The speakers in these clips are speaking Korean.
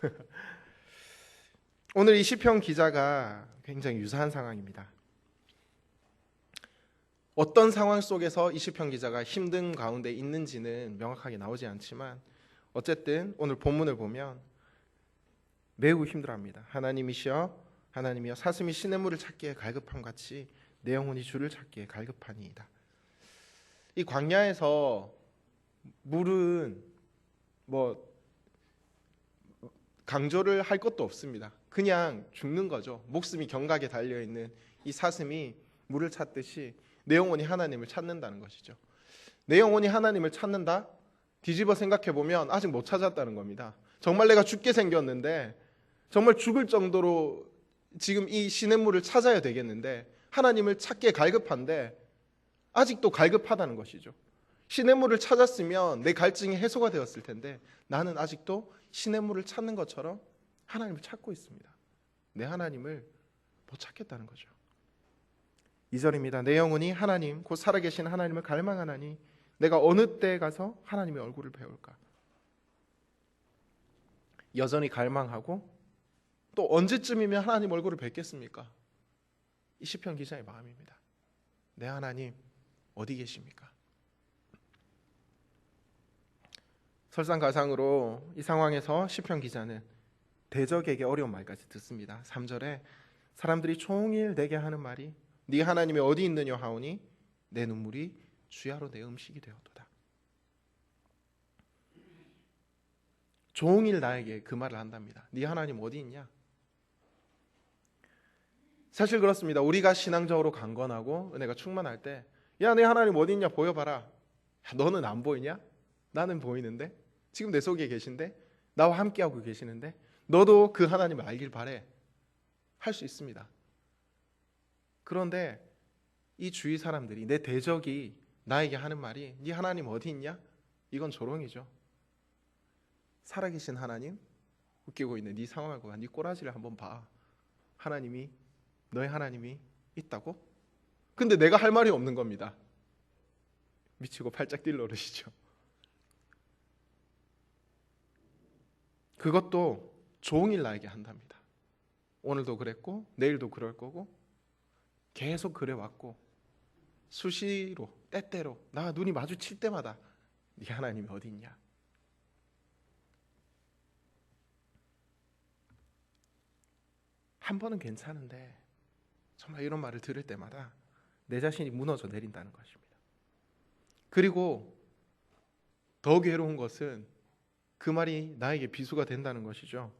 오늘 이 시편 기자가 굉장히 유사한 상황입니다. 어떤 상황 속에서 이 시편 기자가 힘든 가운데 있는지는 명확하게 나오지 않지만 어쨌든 오늘 본문을 보면 매우 힘들어합니다. 하나님이시여 하나님이여 사슴이 시냇물을 찾기에 갈급함 같이 내 영혼이 주를 찾기에 갈급하니이다. 이 광야에서 물은 뭐 강조를 할 것도 없습니다. 그냥 죽는 거죠. 목숨이 경각에 달려 있는 이 사슴이 물을 찾듯이 내 영혼이 하나님을 찾는다는 것이죠. 내 영혼이 하나님을 찾는다? 뒤집어 생각해 보면 아직 못 찾았다는 겁니다. 정말 내가 죽게 생겼는데 정말 죽을 정도로 지금 이 시냇물을 찾아야 되겠는데 하나님을 찾기에 갈급한데 아직도 갈급하다는 것이죠. 시냇물을 찾았으면 내 갈증이 해소가 되었을 텐데 나는 아직도 시냇물을 찾는 것처럼 하나님을 찾고 있습니다. 내 하나님을 못 찾겠다는 거죠. 2절입니다. 내 영혼이 하나님 곧 살아계신 하나님을 갈망하나니 내가 어느 때에 가서 하나님의 얼굴을 배울까? 여전히 갈망하고 또 언제쯤이면 하나님 얼굴을 뵙겠습니까? 이 시편 기자의 마음입니다. 내 하나님 어디 계십니까? 설상가상으로 이 상황에서 시편 기자는 대적에게 어려운 말까지 듣습니다. 3절에 사람들이 종일 내게 하는 말이 네 하나님이 어디 있느냐 하오니 내 눈물이 주야로 내 음식이 되었도다. 종일 나에게 그 말을 한답니다. 네 하나님 어디 있냐? 사실 그렇습니다. 우리가 신앙적으로 강건하고 은혜가 충만할 때, 야, 내 하나님 어디 있냐 보여봐라. 야, 너는 안 보이냐? 나는 보이는데 지금 내 속에 계신데 나와 함께하고 계시는데 너도 그 하나님을 알길 바래 할 수 있습니다. 그런데 이 주위 사람들이 내 대적이 나에게 하는 말이 네 하나님 어디 있냐? 이건 조롱이죠. 살아계신 하나님 웃기고 있는 네 상황을 봐. 네 꼬라지를 한번 봐. 하나님이 너의 하나님이 있다고? 근데 내가 할 말이 없는 겁니다. 미치고 팔짝 뛸 노릇이죠. 그것도 종일 나에게 한답니다. 오늘도 그랬고 내일도 그럴 거고 계속 그래 왔고 수시로 때때로 나 눈이 마주칠 때마다 네 하나님이 어디 있냐? 한 번은 괜찮은데 정말 이런 말을 들을 때마다 내 자신이 무너져 내린다는 것입니다. 그리고 더 괴로운 것은 그 말이 나에게 비수가 된다는 것이죠.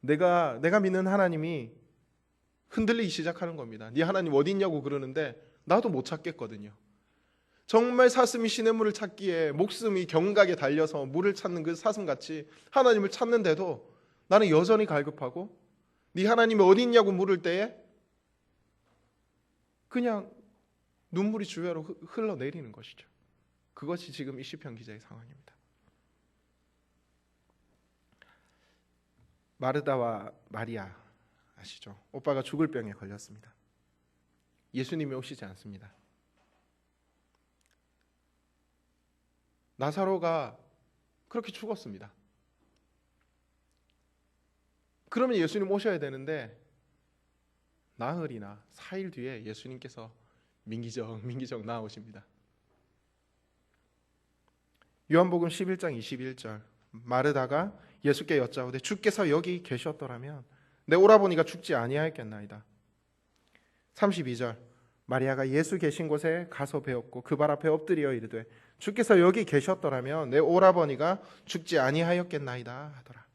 내가 내가 믿는 하나님이 흔들리기 시작하는 겁니다. 네 하나님 어디 있냐고 그러는데 나도 못 찾겠거든요. 정말 사슴이 시냇물을 찾기에 목숨이 경각에 달려서 물을 찾는 그 사슴같이 하나님을 찾는데도 나는 여전히 갈급하고 네 하나님이 어디 있냐고 물을 때에 그냥 눈물이 주위로 흘러내리는 것이죠. 그것이 지금 이 시편 기자의 상황입니다. 마르다와 마리아 아시죠? 오빠가 죽을 병에 걸렸습니다. 예수님이 오시지 않습니다. 나사로가 그렇게 죽었습니다. 그러면 예수님 오셔야 되는데 나흘이나 4일 뒤에 예수님께서 민기적 민기적 나오십니다. 요한복음 11장 21절 마르다가 예수께 여짜오되 주께서 여기 계셨더라면 내 오라버니가 죽지 아니하였겠나이다. 32절 마리아가 예수 계신 곳에 가서 배웠고 그 발 앞에 엎드려 이르되 주께서 여기 계셨더라면 내 오라버니가 죽지 아니하였겠나이다 하더라.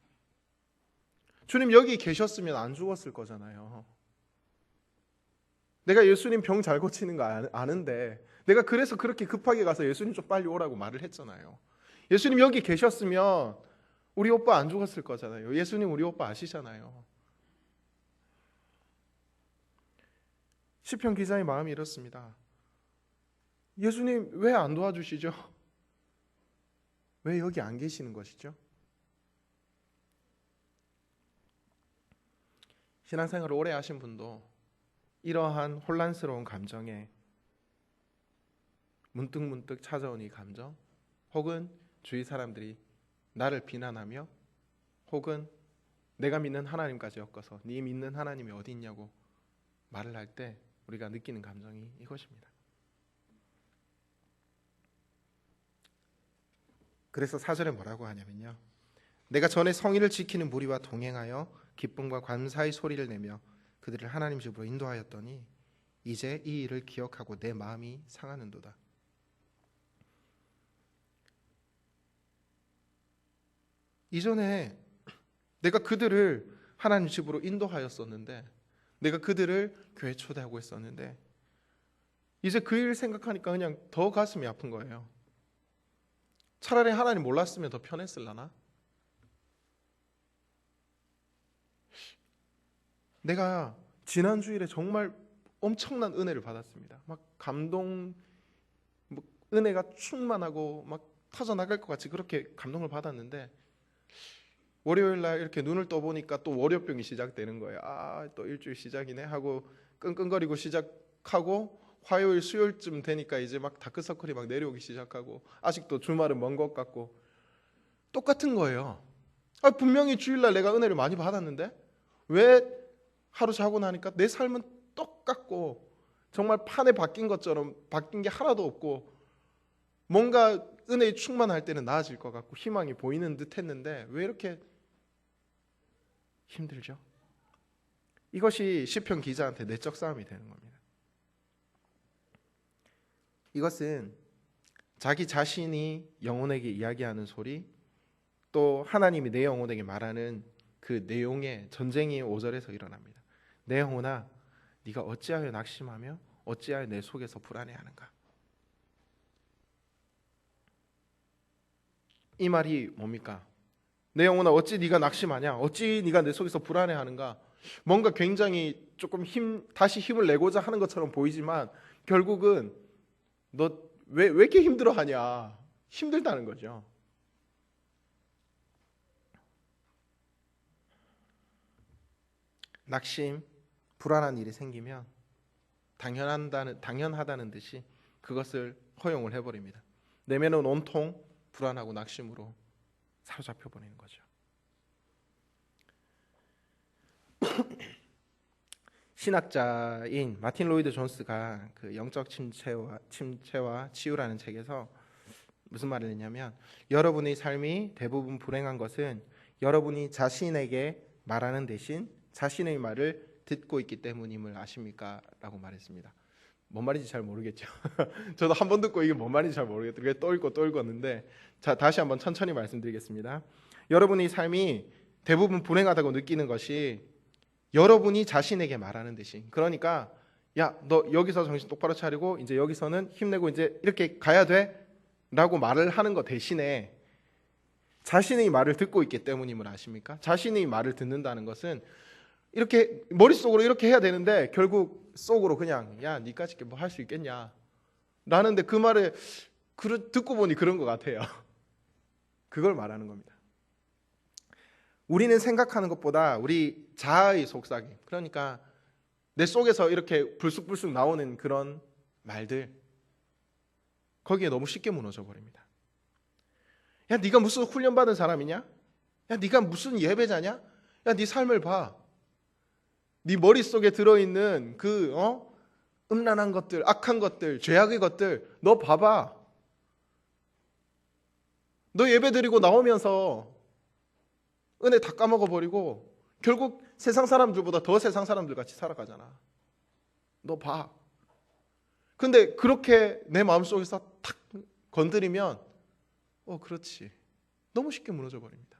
주님 여기 계셨으면 안 죽었을 거잖아요. 내가 예수님 병 잘 고치는 거 아는데 내가 그래서 그렇게 급하게 가서 예수님 좀 빨리 오라고 말을 했잖아요. 예수님 여기 계셨으면 우리 오빠 안 죽었을 거잖아요. 예수님 우리 오빠 아시잖아요. 시편 기자의 마음이 이렇습니다. 예수님 왜 안 도와주시죠? 왜 여기 안 계시는 것이죠? 신앙생활을 오래 하신 분도 이러한 혼란스러운 감정에 문득문득 찾아온 이 감정 혹은 주위 사람들이 나를 비난하며 혹은 내가 믿는 하나님까지 엮어서 네 믿는 하나님이 어디 있냐고 말을 할 때 우리가 느끼는 감정이 이것입니다. 그래서 사절에 뭐라고 하냐면요. 내가 전에 성의를 지키는 무리와 동행하여 기쁨과 감사의 소리를 내며 그들을 하나님 집으로 인도하였더니 이제 이 일을 기억하고 내 마음이 상하는도다. 이전에 내가 그들을 하나님 집으로 인도하였었는데 내가 그들을 교회 초대하고 있었는데 이제 그 일 생각하니까 그냥 더 가슴이 아픈 거예요. 차라리 하나님 몰랐으면 더 편했을라나? 내가 지난 주일에 정말 엄청난 은혜를 받았습니다. 막 감동, 뭐 은혜가 충만하고 막 터져 나갈 것 같이 그렇게 감동을 받았는데 월요일 날 이렇게 눈을 떠 보니까 또 월요병이 시작되는 거예요. 아, 또 일주일 시작이네 하고 끙끙거리고 시작하고 화요일 수요일쯤 되니까 이제 막 다크서클이 막 내려오기 시작하고 아직도 주말은 먼 것 같고 똑같은 거예요. 아, 분명히 주일날 내가 은혜를 많이 받았는데 왜 하루 자고 나니까 내 삶은 똑같고 정말 판에 바뀐 것처럼 바뀐 게 하나도 없고 뭔가 은혜에 충만할 때는 나아질 것 같고 희망이 보이는 듯 했는데 왜 이렇게 힘들죠? 이것이 시편 기자한테 내적 싸움이 되는 겁니다. 이것은 자기 자신이 영혼에게 이야기하는 소리 또 하나님이 내 영혼에게 말하는 그 내용의 전쟁이 5절에서 일어납니다. 내 영혼아 네가 어찌하여 낙심하며 어찌하여 내 속에서 불안해하는가? 이 말이 뭡니까? 내 영혼아 어찌 네가 낙심하냐? 어찌 네가 내 속에서 불안해하는가? 뭔가 굉장히 조금 힘 다시 힘을 내고자 하는 것처럼 보이지만 결국은 너 왜 왜 이렇게 힘들어하냐? 힘들다는 거죠. 낙심, 불안한 일이 생기면 당연한다는 당연하다는 듯이 그것을 허용을 해버립니다. 내면은 온통 불안하고 낙심으로 사로잡혀 버리는 거죠. 신학자인 마틴 로이드 존스가 그 영적 침체와 침체와 치유라는 책에서 무슨 말을 했냐면 여러분의 삶이 대부분 불행한 것은 여러분이 자신에게 말하는 대신 자신의 말을 듣고 있기 때문임을 아십니까? 라고 말했습니다. 뭔 말인지 잘 모르겠죠. 저도 한 번 듣고 이게 뭔 말인지 잘 모르겠더라고요. 또 읽고 또 읽었는데 자 다시 한번 천천히 말씀드리겠습니다. 여러분의 삶이 대부분 불행하다고 느끼는 것이 여러분이 자신에게 말하는 대신 그러니까 야 너 여기서 정신 똑바로 차리고 이제 여기서는 힘내고 이제 이렇게 가야 돼라고 말을 하는 것 대신에 자신의 말을 듣고 있기 때문임을 아십니까? 자신의 말을 듣는다는 것은 이렇게 머릿속으로 이렇게 해야 되는데 결국 속으로 그냥 야 니까짓 뭐할 수 있겠냐? 라는데 그 말에 그, 듣고 보니 그런 것 같아요. 그걸 말하는 겁니다. 우리는 생각하는 것보다 우리 자아의 속삭임 그러니까 내 속에서 이렇게 불쑥불쑥 나오는 그런 말들 거기에 너무 쉽게 무너져 버립니다. 야 네가 무슨 훈련받은 사람이냐? 야 네가 무슨 예배자냐? 야 네 삶을 봐 네 머릿속에 들어있는 그 어? 음란한 것들, 악한 것들, 죄악의 것들 너 봐봐. 너 예배 드리고 나오면서 은혜 다 까먹어 버리고 결국 세상 사람들보다 더 세상 사람들 같이 살아가잖아. 너 봐. 근데 그렇게 내 마음속에서 탁 건드리면 어 그렇지. 너무 쉽게 무너져 버립니다.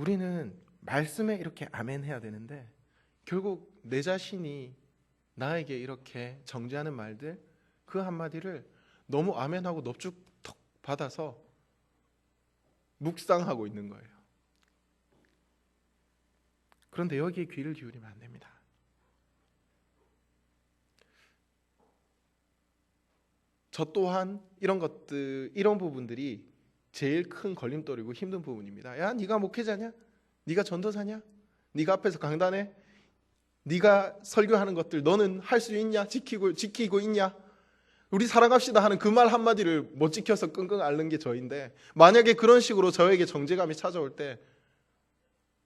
우리는 말씀에 이렇게 아멘 해야 되는데 결국 내 자신이 나에게 이렇게 정죄하는 말들 그 한마디를 너무 아멘하고 넙죽턱 받아서 묵상하고 있는 거예요. 그런데 여기에 귀를 기울이면 안 됩니다. 저 또한 이런 것들 이런 부분들이 제일 큰 걸림돌이고 힘든 부분입니다. 야, 네가 목회자냐? 네가 전도사냐? 네가 앞에서 강단해? 네가 설교하는 것들 너는 할 수 있냐? 지키고 지키고 있냐? 우리 살아갑시다 하는 그 말 한마디를 못 지켜서 끙끙 앓는 게 저인데 만약에 그런 식으로 저에게 정죄감이 찾아올 때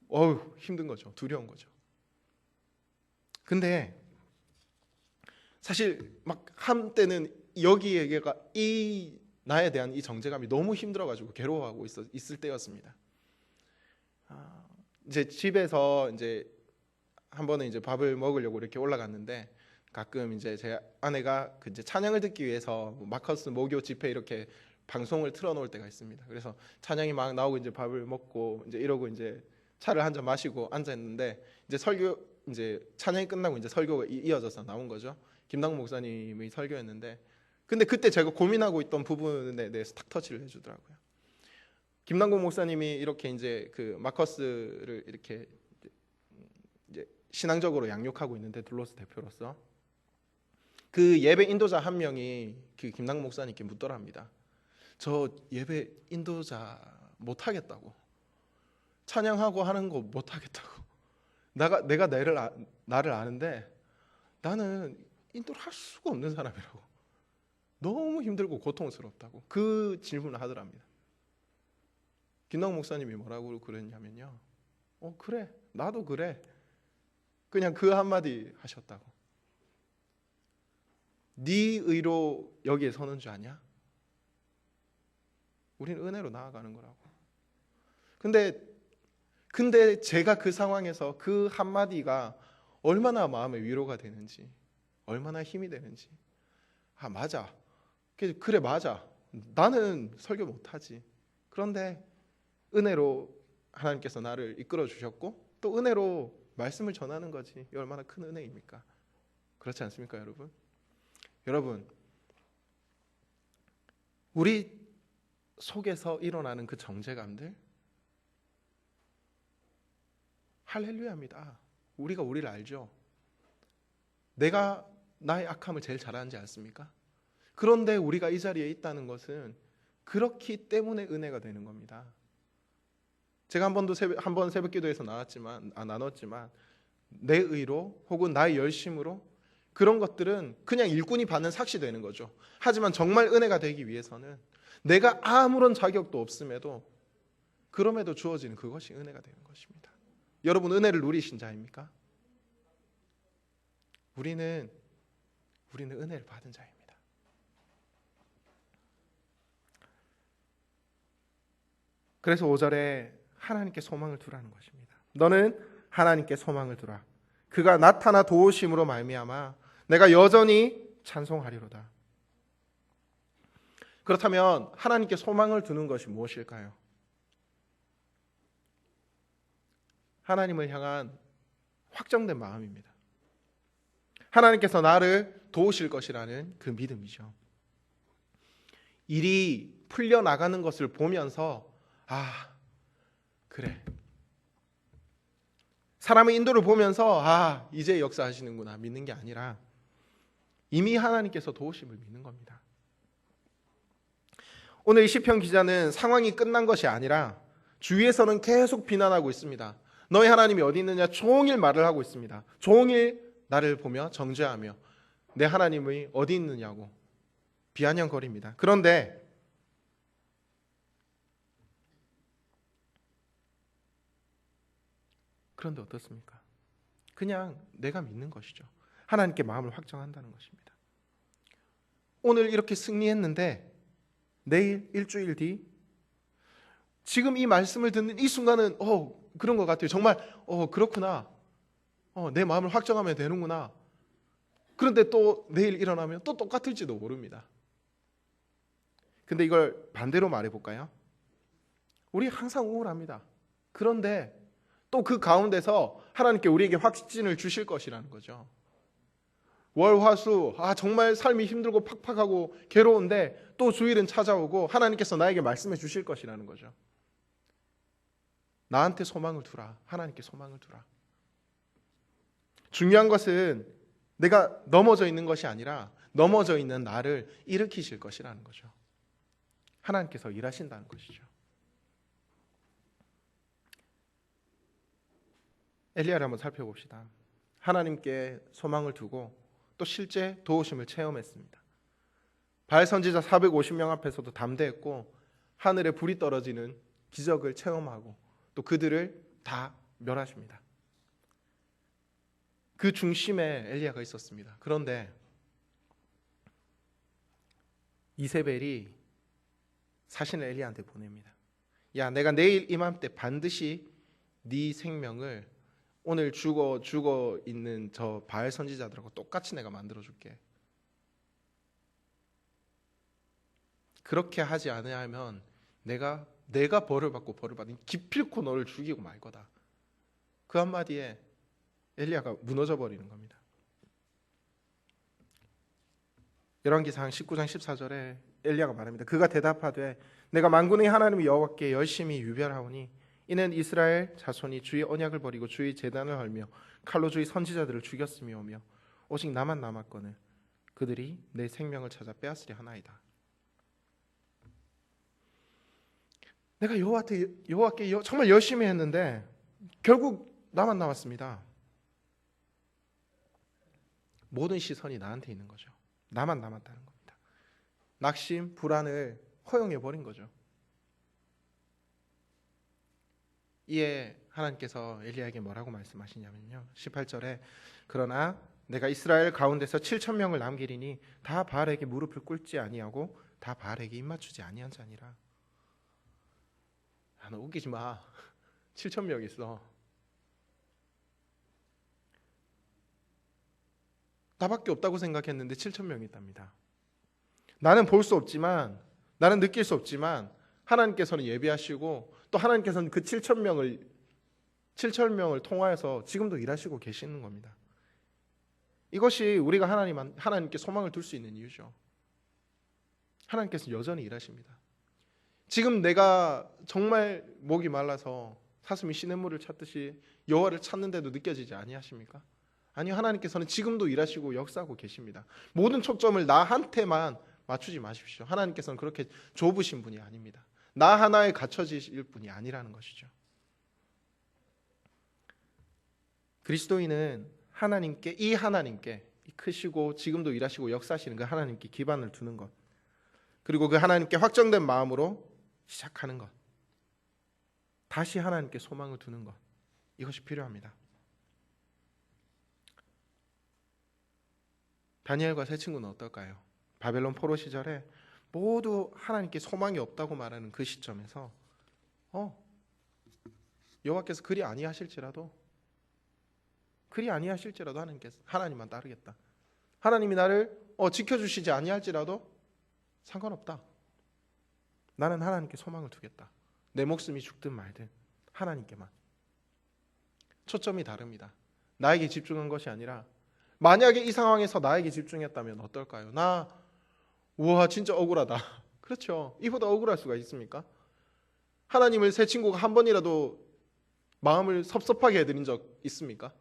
어우 힘든 거죠. 두려운 거죠. 근데 사실 막 한때는 여기에가 이 나에 대한 이 정죄감이 너무 힘들어가지고 괴로워하고 있어, 있을 때였습니다. 아, 이제 집에서 이제 한 번은 이제 밥을 먹으려고 이렇게 올라갔는데 가끔 이제 제 아내가 그 이제 찬양을 듣기 위해서 뭐 마커스 목요 집회 이렇게 방송을 틀어놓을 때가 있습니다. 그래서 찬양이 막 나오고 이제 밥을 먹고 이제 이러고 이제 차를 한 잔 마시고 앉아 있는데 이제 설교 이제 찬양이 끝나고 이제 설교가 이- 이어져서 나온 거죠. 김당 목사님의 설교였는데 근데 그때 제가 고민하고 있던 부분에 대해서 탁 터치를 해주더라고요. 김남국 목사님이 이렇게 이제 그 마커스를 이렇게 이제 신앙적으로 양육하고 있는데 둘로스 대표로서 그 예배 인도자 한 명이 그 김남 목사님께 묻더랍니다. 저 예배 인도자 못 하겠다고 찬양하고 하는 거 못 하겠다고 나가 내가 나를 아, 나를 아는데 나는 인도를 할 수가 없는 사람이라고 너무 힘들고 고통스럽다고 그 질문을 하더랍니다. 김남 목사님이 뭐라고 그랬냐면요. 어 그래 나도 그래 그냥 그 한마디 하셨다고. 네 의로 여기에 서는 줄 아냐? 우리는 은혜로 나아가는 거라고. 근데 근데 제가 그 상황에서 그 한마디가 얼마나 마음의 위로가 되는지, 얼마나 힘이 되는지. 아 맞아. 그래, 맞아. 나는 설교 못하지. 그런데 은혜로 하나님께서 나를 이끌어 주셨고 또 은혜로 말씀을 전하는 거지. 이 얼마나 큰 은혜입니까? 그렇지 않습니까, 여러분? 여러분, 우리 속에서 일어나는 그 정제감들 할렐루야입니다. 우리가 우리를 알죠. 내가 나의 악함을 제일 잘 아는지 않습니까? 그런데 우리가 이 자리에 있다는 것은 그렇기 때문에 은혜가 되는 겁니다. 제가 한 번도 새벽, 한번 새벽 기도에서 나왔지만 아, 나눴지만 내 의로 혹은 나의 열심으로 그런 것들은 그냥 일꾼이 받는 삭시 되는 거죠. 하지만 정말 은혜가 되기 위해서는 내가 아무런 자격도 없음에도 그럼에도 주어지는 그것이 은혜가 되는 것입니다. 여러분 은혜를 누리신 자입니까? 우리는 우리는 은혜를 받은 자입니다. 그래서 5절에 하나님께 소망을 두라는 것입니다. 너는 하나님께 소망을 두라. 그가 나타나 도우심으로 말미암아 내가 여전히 찬송하리로다. 그렇다면 하나님께 소망을 두는 것이 무엇일까요? 하나님을 향한 확정된 마음입니다. 하나님께서 나를 도우실 것이라는 그 믿음이죠. 일이 풀려 나가는 것을 보면서 아 그래 사람의 인도를 보면서 아 이제 역사하시는구나 믿는 게 아니라 이미 하나님께서 도우심을 믿는 겁니다. 오늘 이 시편 기자는 상황이 끝난 것이 아니라 주위에서는 계속 비난하고 있습니다. 너희 하나님이 어디 있느냐 종일 말을 하고 있습니다. 종일 나를 보며 정죄하며 내 하나님이 어디 있느냐고 비아냥거립니다. 그런데 그런데 어떻습니까? 그냥 내가 믿는 것이죠. 하나님께 마음을 확정한다는 것입니다. 오늘 이렇게 승리했는데 내일 일주일 뒤 지금 이 말씀을 듣는 이 순간은 어 그런 것 같아요. 정말 어 그렇구나. 어, 내 마음을 확정하면 되는구나. 그런데 또 내일 일어나면 또 똑같을지도 모릅니다. 근데 이걸 반대로 말해 볼까요? 우리 항상 우울합니다. 그런데 또 그 가운데서 하나님께 우리에게 확신을 주실 것이라는 거죠. 월화수 아 정말 삶이 힘들고 팍팍하고 괴로운데 또 주일은 찾아오고 하나님께서 나에게 말씀해 주실 것이라는 거죠. 나한테 소망을 두라. 하나님께 소망을 두라. 중요한 것은 내가 넘어져 있는 것이 아니라 넘어져 있는 나를 일으키실 것이라는 거죠. 하나님께서 일하신다는 것이죠. 엘리야를 한번 바알 선지자 450명 앞에서도 담대했고 하늘에 불이 떨어지는 기적을 체험하고 또 그들을 다 멸하십니다. 그 중심에 엘리야가 있었습니다. 그런데 이세벨이 사신을 엘리야한테 보냅니다. 야, 내가 내일 이맘때 반드시 네 생명을 오늘 죽어 죽어 있는 저 바알 선지자들하고 똑같이 내가 만들어 줄게. 그렇게 하지 않으면 내가 내가 벌을 받고 벌을 받은 기필코 너를 죽이고 말 거다. 그 한마디에 엘리야가 무너져 버리는 겁니다. 열왕기상 19장 14절에 엘리야가 말합니다. 그가 대답하되 내가 만군의 하나님 여호와께 열심히 유별하오니 이는 이스라엘 자손이 주의 언약을 버리고 주의 제단을 헐며 칼로 주의 선지자들을 죽였음이오며 오직 나만 남았거늘 그들이 내 생명을 찾아 빼앗으려 하나이다. 내가 여호와한테 여호와께 여- 정말 열심히 했는데 결국 나만 남았습니다. 모든 시선이 나한테 있는 거죠. 나만 남았다는 겁니다. 낙심, 불안을 허용해 버린 거죠. 이에 하나님께서 엘리야에게 뭐라고 말씀하시냐면요. 18절에 그러나 내가 이스라엘 가운데서 7천 명을 남기리니 다 바알에게 무릎을 꿇지 아니하고 다 바알에게 입맞추지 아니한 자니라. 아, 너 웃기지 마. 7천 명 있어. 나밖에 없다고 생각했는데 7천 명이 있답니다. 나는 볼 수 없지만 나는 느낄 수 없지만 하나님께서는 예비하시고 또 하나님께서는 그 7천 명을 7천 명을 통하여서 지금도 일하시고 계시는 겁니다. 이것이 우리가 하나님 하나님께 소망을 둘 수 있는 이유죠. 하나님께서 여전히 일하십니다. 지금 내가 정말 목이 말라서 사슴이 시냇물을 찾듯이 여호와를 찾는데도 느껴지지 아니하십니까? 아니요 하나님께서는 지금도 일하시고 역사하고 계십니다. 모든 초점을 나한테만 맞추지 마십시오. 하나님께서는 그렇게 좁으신 분이 아닙니다. 나 하나에 갇혀지실 분이 아니라는 것이죠. 그리스도인은 하나님께 이 하나님께 이 크시고 지금도 일하시고 역사하시는 그 하나님께 기반을 두는 것 그리고 그 하나님께 확정된 마음으로 시작하는 것 다시 하나님께 소망을 두는 것 이것이 필요합니다. 다니엘과 세 친구는 어떨까요? 바벨론 포로 시절에 모두 하나님께 소망이 없다고 말하는 그 시점에서 어 여호와께서 그리 아니하실지라도 그리 아니하실지라도 하나님께서 하나님만 따르겠다. 하나님이 나를 어, 지켜주시지 아니할지라도 상관없다. 나는 하나님께 소망을 두겠다. 내 목숨이 죽든 말든 하나님께만. 초점이 다릅니다. 나에게 집중한 것이 아니라 만약에 이 상황에서 나에게 집중했다면 어떨까요? 나 우와 진짜 억울하다. 그렇죠. 이보다 억울할 수가 있습니까? 하나님을 새 친구가 한 번이라도 마음을 섭섭하게 해드린 적 있습니까?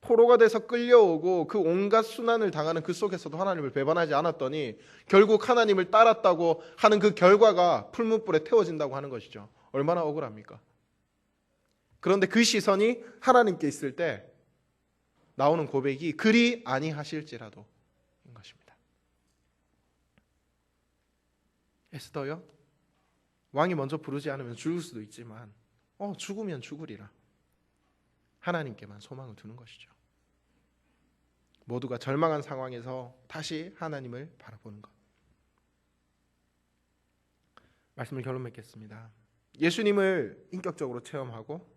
포로가 돼서 끌려오고 그 온갖 순환을 당하는 그 속에서도 하나님을 배반하지 않았더니 결국 하나님을 따랐다고 하는 그 결과가 풀문불에 태워진다고 하는 것이죠. 얼마나 억울합니까? 그런데 그 시선이 하나님께 있을 때 나오는 고백이 그리 아니하실지라도 인 것입니다. 에스더요? 왕이 먼저 부르지 않으면 죽을 수도 있지만 어 죽으면 죽으리라. 하나님께만 소망을 두는 것이죠. 모두가 절망한 상황에서 다시 하나님을 바라보는 것. 말씀을 결론 맺겠습니다. 예수님을 인격적으로 체험하고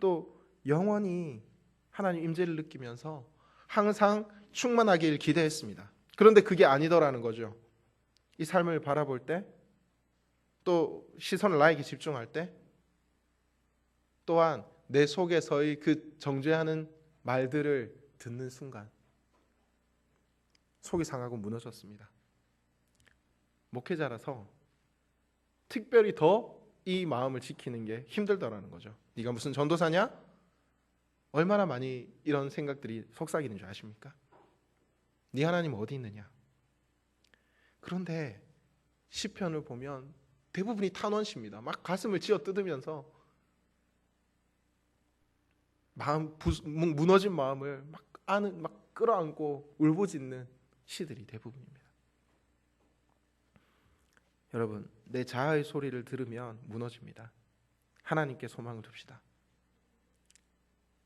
또 영원히 하나님 임재를 느끼면서 항상 충만하길 기대했습니다. 그런데 그게 아니더라는 거죠. 이 삶을 바라볼 때 또 시선을 나에게 집중할 때 또한 내 속에서의 그 정죄하는 말들을 듣는 순간 속이 상하고 무너졌습니다. 목회자라서 특별히 더 이 마음을 지키는 게 힘들더라는 거죠. 네가 무슨 전도사냐? 얼마나 많이 이런 생각들이 속삭이는 줄 아십니까? 네 하나님 어디 있느냐? 그런데 시편을 보면 대부분이 탄원시입니다. 막 가슴을 쥐어 뜯으면서 마음 부, 무너진 마음을 막 안은 막 끌어안고 울부짖는 시들이 대부분입니다. 여러분, 내 자아의 소리를 들으면 무너집니다. 하나님께 소망을 둡시다.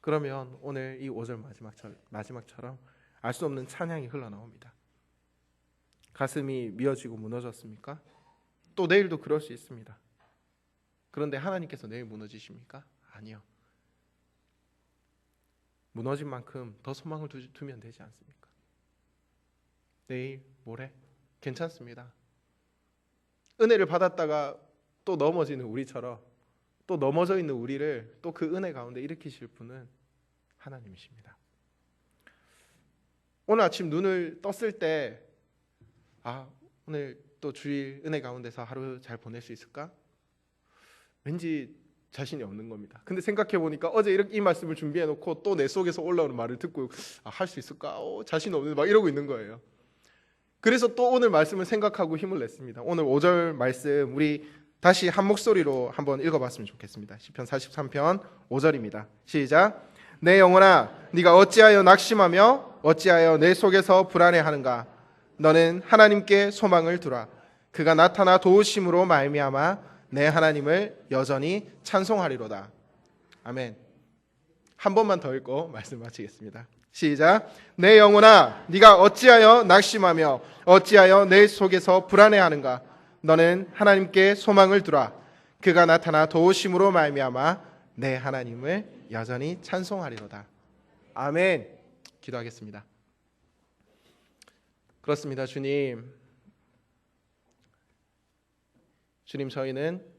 그러면 오늘 이 5절 마지막처럼, 마지막처럼 알 수 없는 찬양이 흘러나옵니다. 가슴이 미어지고 무너졌습니까? 또 내일도 그럴 수 있습니다. 그런데 하나님께서 내일 무너지십니까? 아니요. 무너진 만큼 더 소망을 두, 두면 되지 않습니까? 내일, 모레 괜찮습니다. 은혜를 받았다가 또 넘어지는 우리처럼 또 넘어져 있는 우리를 또 그 은혜 가운데 일으키실 분은 하나님이십니다. 오늘 아침 눈을 떴을 때 아, 오늘 또 주일 은혜 가운데서 하루 잘 보낼 수 있을까? 왠지 자신이 없는 겁니다. 근데 생각해 보니까 어제 이렇게 이 말씀을 준비해 놓고 또 내 속에서 올라오는 말을 듣고 아, 할 수 있을까? 어, 자신 없는 막 이러고 있는 거예요. 그래서 또 오늘 말씀을 생각하고 힘을 냈습니다. 오늘 5절 말씀 우리 다시 한 목소리로 한번 읽어봤으면 좋겠습니다. 시편 43편 5절입니다. 시작. 내 영혼아, 네가 어찌하여 낙심하며 어찌하여 내 속에서 불안해하는가? 너는 하나님께 소망을 두라. 그가 나타나 도우심으로 말미암아 내 하나님을 여전히 찬송하리로다. 아멘. 한 번만 더 읽고 말씀 마치겠습니다. 시작. 내 영혼아, 네가 어찌하여 낙심하며 어찌하여 내 속에서 불안해하는가? 너는 하나님께 소망을 두라. 그가 나타나 도우심으로 말미암아 내 하나님을 여전히 찬송하리로다. 아멘. 기도하겠습니다. 그렇습니다, 주님. 주님 저희는